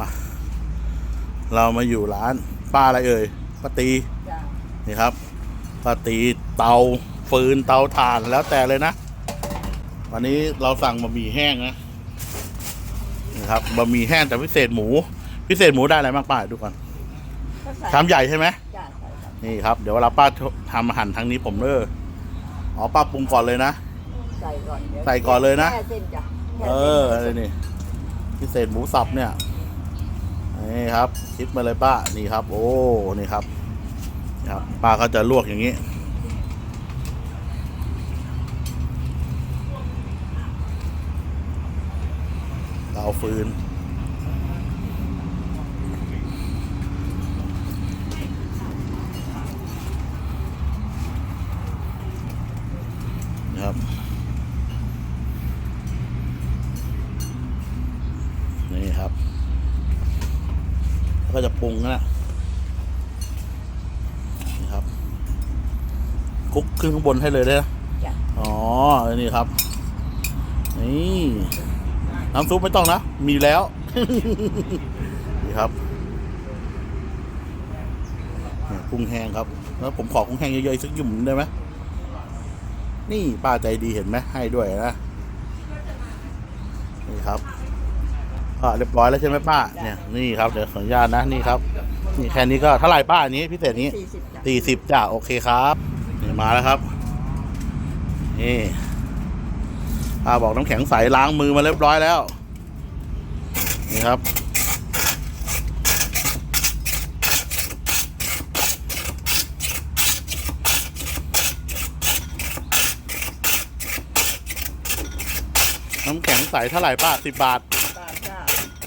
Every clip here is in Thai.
มา เรามาอยู่ร้านป้าอะไรเอ่ยป้าตีจ้ะนี่ครับป้าตีเตาฟืนเตาถ่านแล้วแต่เลยนะ วันนี้เราสั่งบะหมี่แห้งนะนี่ครับบะหมี่แห้งแต่พิเศษหมู พิเศษหมูได้อะไรบ้างป้าดูก่อนก็ใส่ชามใหญ่ใช่ไหมจ้ะใส่ครับนี่ครับ เดี๋ยวเวลาป้าทำอาหารทางนี้ผมเด้ออ๋อป้าปรุงก่อนเลยนะใส่ก่อนดี๋ยวใส่ก่อนเลยนะแค่เส้นจ้ะแค่เอส้นออะไรนี่พิเศษหมูสับเนี่ย นี่ครับคิดมาเลยป้านี่ครับ โอ้นี่ครับครับป้าก็จะลวกอย่างนี้เตาฟื นี่ครับ แล้ว ก็จะปรุงนะนี่ครับคลุกขึ้นข้างบนให้เลยได้นะจ้ะอ๋อ นี่ครับ นี่น้ำซุปไม่ต้องนะ มีแล้ว นี่ครับเนี่ยกุ้งแห้งครับ แล้วผมขอกุ้งแห้งเยอะๆอีกสักหยุ่มได้ไหมนี่ป้าใจดีเห็นไหมให้ด้วยนะ นี่ครับ ก็เรียบร้อยแล้วใช่ไหมป้าเนี่ยนี่ครับเดี๋ยวขออนุญาตนะนี่ครับนี่แค่นี้ก็เท่าไหร่ป้าอันนี้พิเศษนี้สี่สิบจ้ะสี่สิบจ้ะโอเคครับนี่มาแล้วครับนี่ป้าบอกน้ำแข็งใสล้างมือมาเรียบร้อยแล้ว นี่ครับน้ำแข็งใสเท่าไหร่ป้าสิบบาทบาทจ้ะ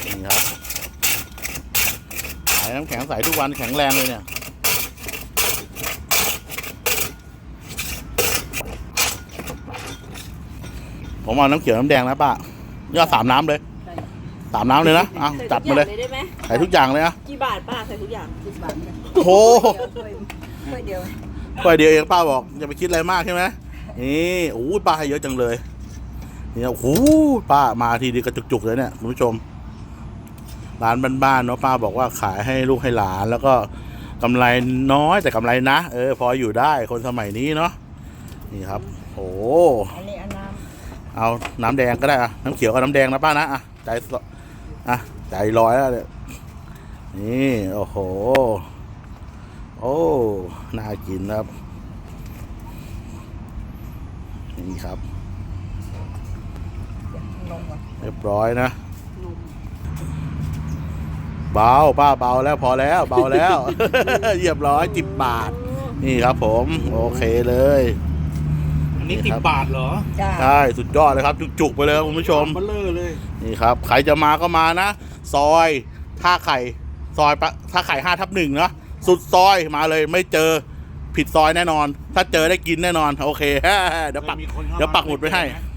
นี่ครับขายน้ำแข็งใสทุกวันแข็งแรงเลยเนี่ยผมเอาน้ำเขียวน้ำแดงนะป้านี่เอาสามน้ำเลยใส่สามน้ำเลยนะเอาจัดมาเลยใส่ทุกองได้ไหมใส่ทุกอย่างเลยนะกี่บาทป้าใส่ทุกอย่างสิบบาทจ้ะโอ้โหถ้วยเดียวถ้วยเดียวเองป้าบอกอย่าไปคิดอะไรมากใช่ไหมนี่โอ้ยป้าให้เยอะจังเลยนี่โอ้โหป้ามาทีเดียวกระจุกๆเลยเนี่ยคุณผู้ชม ร้านบ้านๆเนาะป้าบอกว่าขายให้ลูกให้หลาน แล้วก็กำไรน้อยแต่กำไรนะ เออ พออยู่ได้คนสมัยนี้เนาะนี่ครับโอ้อันนี้อันน้เอาน้ำแดงก็ได้อะน้ำเขียวกับน้ำแดงนะป้านะอะใจสอะใจร้อยแล้วเนี่ยนี่โอ้โห โอ้น่ากินครับนี่ครับำนมก่อนเรียบร้อยนะ เบาป้าเบาแล้วพอแล้วเบาแล้วเรียบร้อยจิบบาท นี่ครับผม โอเคเลย อันนี้นี่สิครับบบาทเหรอจ้า ใช่สุดยอดเลยครับ จุกๆไปเลยครับคุณผู้ชม เบลเลอร์เลย นี่ครับ ใครจะมาก็มานะ ซอยท่าไข่ซอยปะท่าไข่ห้าทับหนึ่งนะสุดซอยมาเลยไม่เจอผิดซอยแน่นอน ถ้าเจอได้กินแน่นอน โอเค เดี๋ยวปักมีคนข้ามาเดี๋ยวปักหมุดไว้ให้เจอไหม